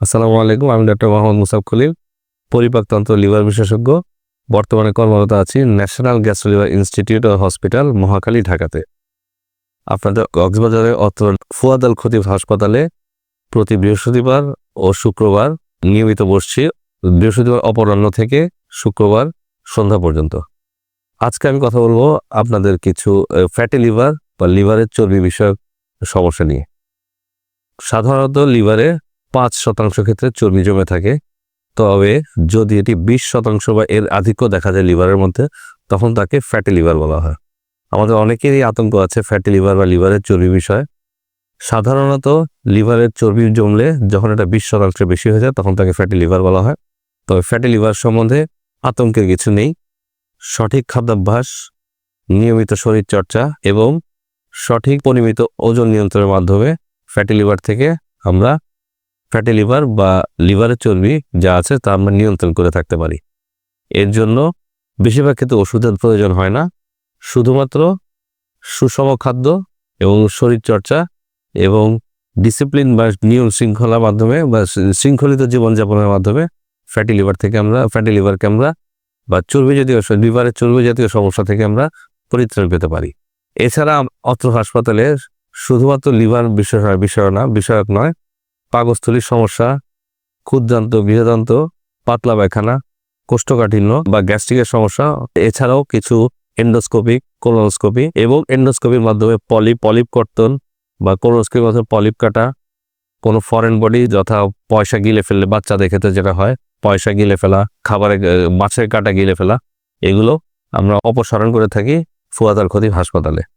আসসালামু আলাইকুম, আমি ডক্টর মোহাম্মদ মুসাফ খলিল পরিপাকতন্ত্র লিভার বিশেষজ্ঞ, বর্তমানে কর্মরত আছি ন্যাশনাল গ্যাস লিভার ইনস্টিটিউট ও হসপিটাল মহাখালী ঢাকাতে। আপনাদের কক্সবাজারে অত্র ফুয়াদ আল খতিব হাসপাতালে প্রতি বৃহস্পতিবার ও শুক্রবার নিয়মিত বসছি, বৃহস্পতিবার অপরাহ্ন থেকে শুক্রবার সন্ধ্যা পর্যন্ত। আজকে আমি কথা বলব আপনাদের কিছু ফ্যাটি লিভার বা লিভারের চর্বি বিষয়ক সমস্যা নিয়ে। সাধারণত লিভারে পাঁচ শতাংশ ক্ষেত্রে চর্বি জমে থাকে। তবে যদি এটি বিশ শতাংশ বা এর আধিক্য দেখা যায় লিভারের মধ্যে, তখন তাকে ফ্যাটি লিভার বলা হয়। আমাদের অনেকেরই আতঙ্ক আছে ফ্যাটি লিভার বা লিভারের চর্বি বিষয়ে। সাধারণত লিভারের চর্বি জমলে যখন এটা বিশ শতাংশের বেশি হয়ে যায়, তখন তাকে ফ্যাটি লিভার বলা হয়। তবে ফ্যাটি লিভার সম্বন্ধে আতঙ্কের কিছু নেই। সঠিক খাদ্যাভ্যাস, নিয়মিত শরীরচর্চা এবং সঠিক পরিমিত ওজন নিয়ন্ত্রণের মাধ্যমে ফ্যাটি লিভার থেকে আমরা ফ্যাটি লিভার বা লিভারের চর্বি যা আছে তা আমরা নিয়ন্ত্রণ করে থাকতে পারি। এর জন্য বেশিরভাগ ক্ষেত্রে ওষুধের প্রয়োজন হয় না। শুধুমাত্র সুষম খাদ্য এবং শরীরচর্চা এবং ডিসিপ্লিন বা নিয়ম শৃঙ্খলার মাধ্যমে বা শৃঙ্খলিত জীবনযাপনের মাধ্যমে ফ্যাটি লিভার থেকে আমরা ফ্যাটি লিভারকে আমরা বা চর্বি জাতীয় লিভারের চর্বি জাতীয় সমস্যা থেকে আমরা পরিত্রাণ পেতে পারি। এছাড়া অত্র হাসপাতালে শুধুমাত্র লিভার বিষয় বিষয় না, বিষয়ক নয় পাকস্থলীর সমস্যা, ক্ষুদ্রান্ত, বৃহদান্ত, পাতলা পায়খানা, কোষ্ঠকাঠিন্য বা গ্যাস্ট্রিকের সমস্যা, এছাড়াও কিছু এন্ডোস্কোপিক কোলোনোস্কোপি এবং এন্ডোস্কোপির মাধ্যমে পলিপ পলিপ কর্তন বা কোলোনোস্কোপির মাধ্যমে পলিপ কাটা। কোনো ফরেন বডি যথা পয়সা গিলে ফেললে, বাচ্চাদের ক্ষেত্রে যেটা হয়, পয়সা গিলে ফেলা, খাবারে মাছের কাটা গিলে ফেলা, এগুলো আমরা অপসারণ করে থাকি ফুয়াদার খতিব হাসপাতালে।